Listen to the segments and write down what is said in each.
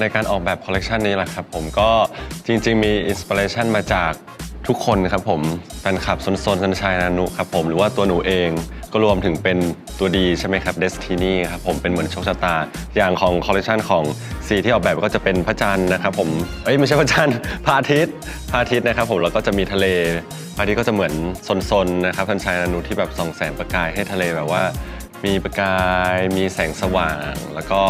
ในการออกแบบคอลเลกชันนี้แหละครับผมก็จริง ๆ มีอินสปิเรชันมาจากทุกคนครับผมแฟนคลับซนซนสันชายนานุครับผมหรือว่าตัวหนูเองก็รวมถึงเป็นตัวดีใช่ไหมครับเดสตินีครับผมเป็นเหมือนโชคชะตา อย่างของคอลเลกชันของสีที่ออกแบบก็จะเป็นพระจันทร์นะครับผมเอ้ยไม่ใช่พระจันทร์พระอาทิตย์พระอาทิตย์นะครับผมแล้วก็จะมีทะเลพระอาทิตย์ก็จะเหมือนซนๆนะครับสันชายนานุที่แบบส่องแสงประกายให้ทะเลแบบว่ามีประกาย มีแสงสว่าง แล้วก็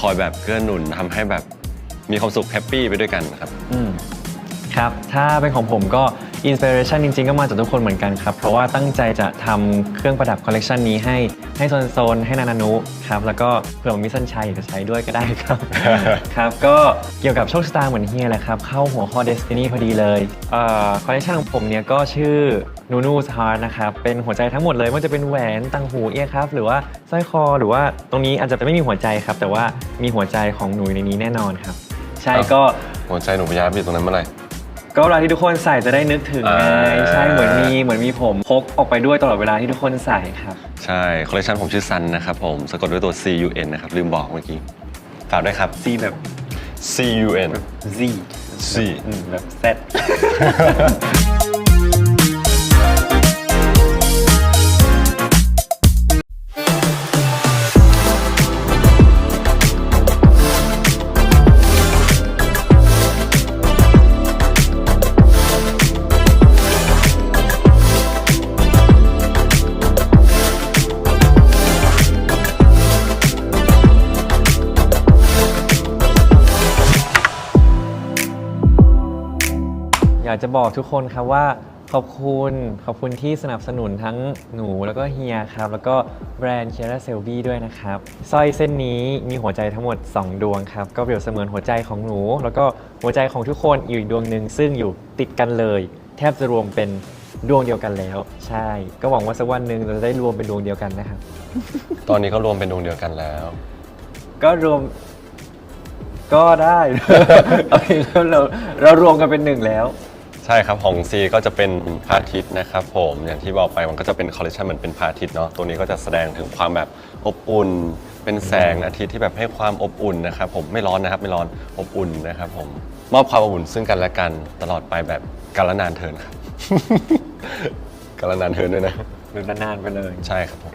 คอยแบบเกื้อหนุนทำให้แบบ มีความสุขแฮปปี้ไปด้วยกันครับ อืมครับ ถ้าเป็นของผมก็อินสปิเรชันจริงๆ ก็มาจากทุกคนเหมือนกันครับ เพราะว่าตั้งใจจะทำเครื่องประดับคอลเลกชันนี้ให้ให้โซนโซนๆให้นานานุครับ แล้วก็เผื่อมิสันชัยอยากจะใช้ด้วยก็ได้ครับ ครับ ก็เกี่ยวกับโชคชะตาเหมือนเฮียแหละครับ เข้าหัวข้อ Destiny พอดีเลยคอลเลกชันของผมเนี่ยก็ชื่อนูนูสฮาร์นะครับ เป็นหัวใจทั้งหมดเลยไม่ว่าจะเป็นแหวนตังหูเอียครับ หรือว่าสร้อยคอหรือว่าตรงนี้อาจจะไม่มีหัวใจครับ แต่ว่ามีหัวใจของหนูอยู่ในนี้แน่นอนครับ ใช่ครับก็หัวใจหนูพยายามอยู่ตรงนั้นเมื่อไหร่ ก็เวลาที่ทุกคนใส่จะได้นึกถึงไงอ่าใช่เหมือนมีเหมือนมีผมพกออกไปด้วยตลอดเวลาที่ทุกคนใส่ครับใช่คอลเลกชันผมชื่อซันนะครับผมสะกดด้วยตัว C U N นะครับลืมบอกเมื่อกี้ฝากด้วยครับ Z แบบ C U N Z C อืมแบบ Z จะบอกทุกคนครับว่าขอบคุณขอบคุณที่สนับสนุนทั้งหนูแล้วก็เฮียครับ แล้วก็แบรนด์เคียร่าเซลบี้ด้วยนะครับสร้อยเส้นนี้มีหัวใจทั้งหมด 2 ดวงครับ ก็เปรียบเสมือนหัวใจของหนู แล้วก็หัวใจของทุกคนอีกดวงหนึ่งซึ่งอยู่ติดกันเลย แทบจะรวมเป็นดวงเดียวกันแล้ว ใช่ ก็หวังว่าสักวันหนึ่งเราจะได้รวมเป็นดวงเดียวกันนะครับ ตอนนี้ก็รวมเป็นดวงเดียวกันแล้ว ก็รวม ก็ได้ โอเคแล้วเราเรารวมกันเป็นหนึ่งแล้ว ใช่ครับของ C ก็จะเป็นพระอาทิตย์นะครับผมอย่างที่บอกไปมันก็จะเป็นคอลเลคชันเหมือนเป็นพระอาทิตย์เนาะตัวนี้ก็จะแสดงถึงความแบบอบอุ่น เป็นแสงอาทิตย์ที่แบบให้ความอบอุ่นนะครับผมไม่ร้อนนะครับไม่ร้อนอบอุ่นนะครับผมมอบความอบอุ่นซึ่งกันและกันตลอดไปแบบกาลนานเทินครับ กาลนานเทินด้วยนะ หรือนานๆไปเลย ใช่ครับผม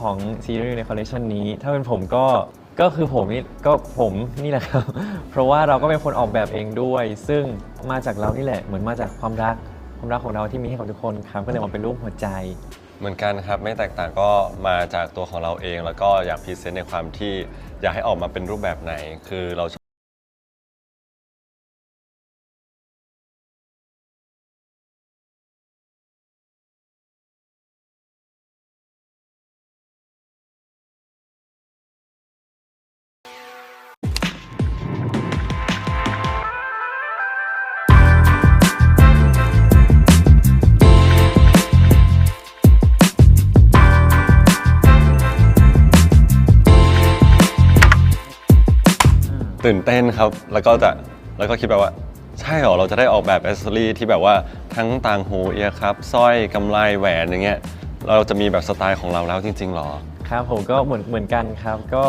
ของซีรีส์ในคอลเลคชันนี้ ถ้าเป็นผมก็ก็คือผมนี่ก็ผมนี่แหละครับ เพราะว่าเราก็เป็นคนออกแบบเองด้วย ซึ่งมาจากเรานี่แหละเหมือนมาจากความรักความรักของเราที่มีให้กับทุกคนครับก็เลยออกเป็นรูปหัวใจ เหมือนกันครับไม่แตกต่างก็มาจากตัวของเราเอง แล้วก็อยากพรีเซนต์ในความที่อยากให้ออกมาเป็นรูปแบบไหน คือเรา ตื่นเต้นครับ แล้วก็จะแล้วก็คิดแบบว่า ใช่เหรอ เราจะได้ออกแบบแอสเซอรี่ที่แบบว่าทั้งต่างหูเอียร์ครับสร้อยกำไลแหวนอย่างเงี้ยเราจะมีแบบสไตล์ของเราแล้วจริงๆหรอ ครับผมก็เหมือนเหมือนกันครับก็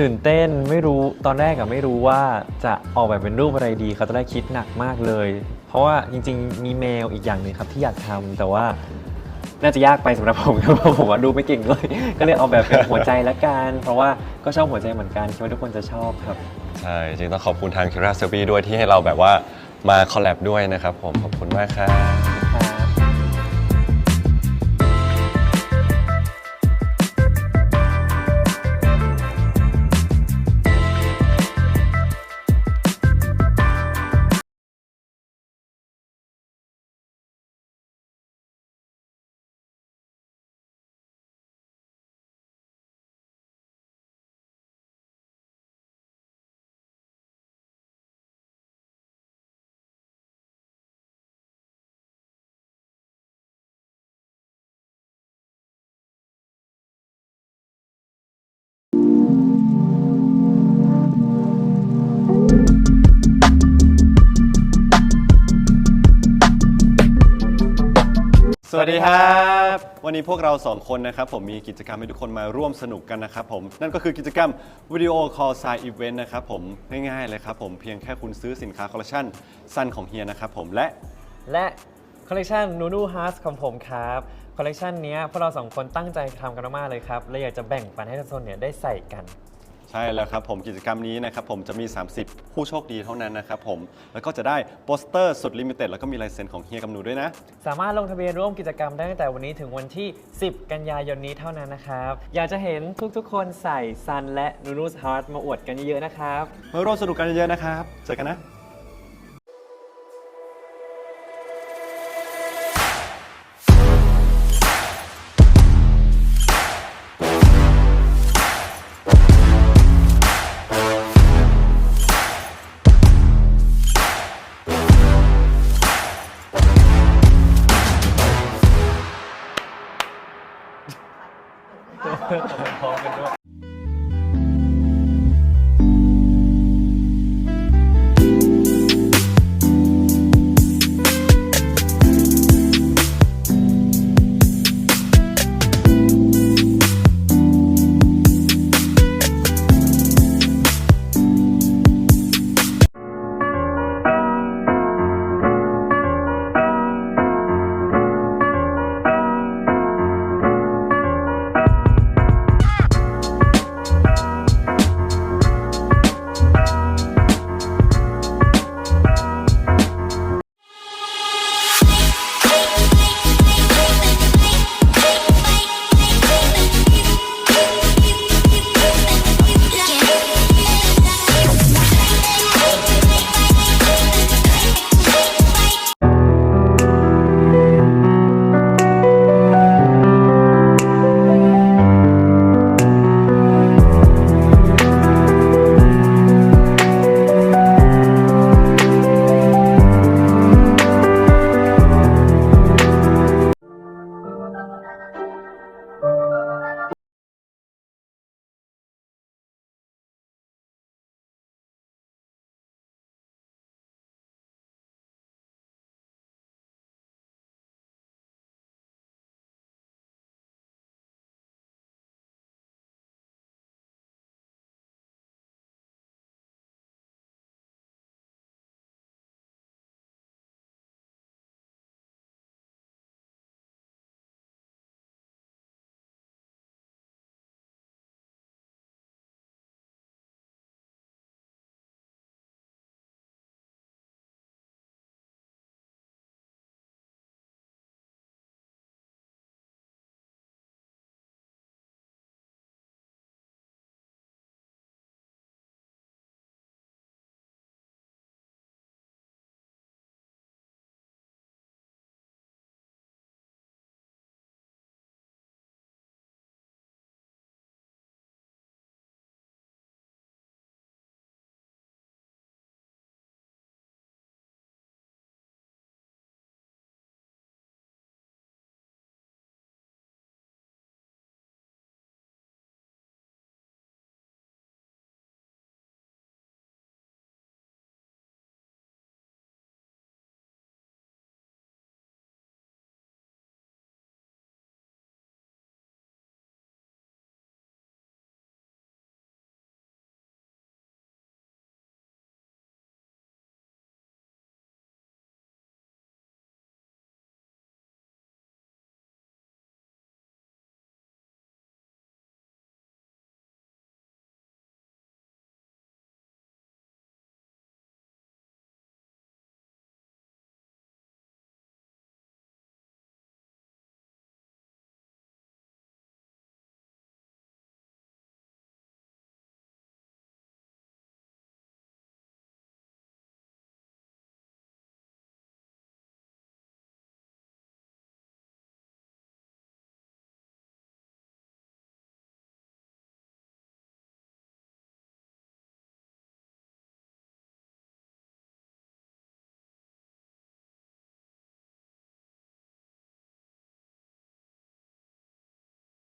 ตื่นเต้นไม่รู้ตอนแรกอะไม่รู้ว่าจะออกแบบเป็นรูปอะไรดีเขาตอนแรกคิดหนักมากเลย เพราะว่าจริง ๆ มีแมวอีกอย่างหนึ่งครับที่อยากทำแต่ว่า น่าจะยากไปสำหรับผมเพราะผมว่าดูไม่เก่งเลย ก็เลยเอาแบบเป็นหัวใจละกันเพราะว่าก็ชอบหัวใจเหมือนกันคิดว่าทุกคนจะชอบครับ ใช่จริงต้องขอบคุณทางคิราเซอร์ีด้วยที่ให้เราแบบว่ามาคอลแลบด้วยนะครับผมขอบคุณมากครับ สวัสดีครับ วันนี้พวกเราสองคนนะครับ ผมมีกิจกรรมให้ทุกคนมาร่วมสนุกกันนะครับผม นั่นก็คือกิจกรรมวิดีโอคอลไซอีเวนต์นะครับผม ง่ายๆเลยครับผมเพียงแค่คุณซื้อสินค้าคอลเลคชันซันของเฮียนะครับผมและ และคอลเลกชันนูนูฮาร์สของผมครับคอลเลกชันนี้พวกเราสองคนตั้งใจทำกันมากๆเลยครับและอยากจะแบ่งปันให้ทุกคนเนี่ยได้ใส่กัน ใช่แล้วครับผมกิจกรรมนี้นะครับผมจะมี 30 ผู้โชคดีเท่านั้นนะครับผมแล้วก็จะได้โปสเตอร์สุดลิมิเต็ดแล้วก็มีลายเซ็นของเฮียกับหนูด้วยนะ สามารถลงทะเบียนร่วมกิจกรรมได้ตั้งแต่วันนี้ถึงวันที่ 10 กันยายนนี้เท่านั้นนะครับ อยากจะเห็นทุกๆ คนใส่ซันและนูนูฮาร์สมาอวดกันเยอะๆนะครับ มาร่วมสนุกกันเยอะๆนะครับ เจอกันนะ 对。好好好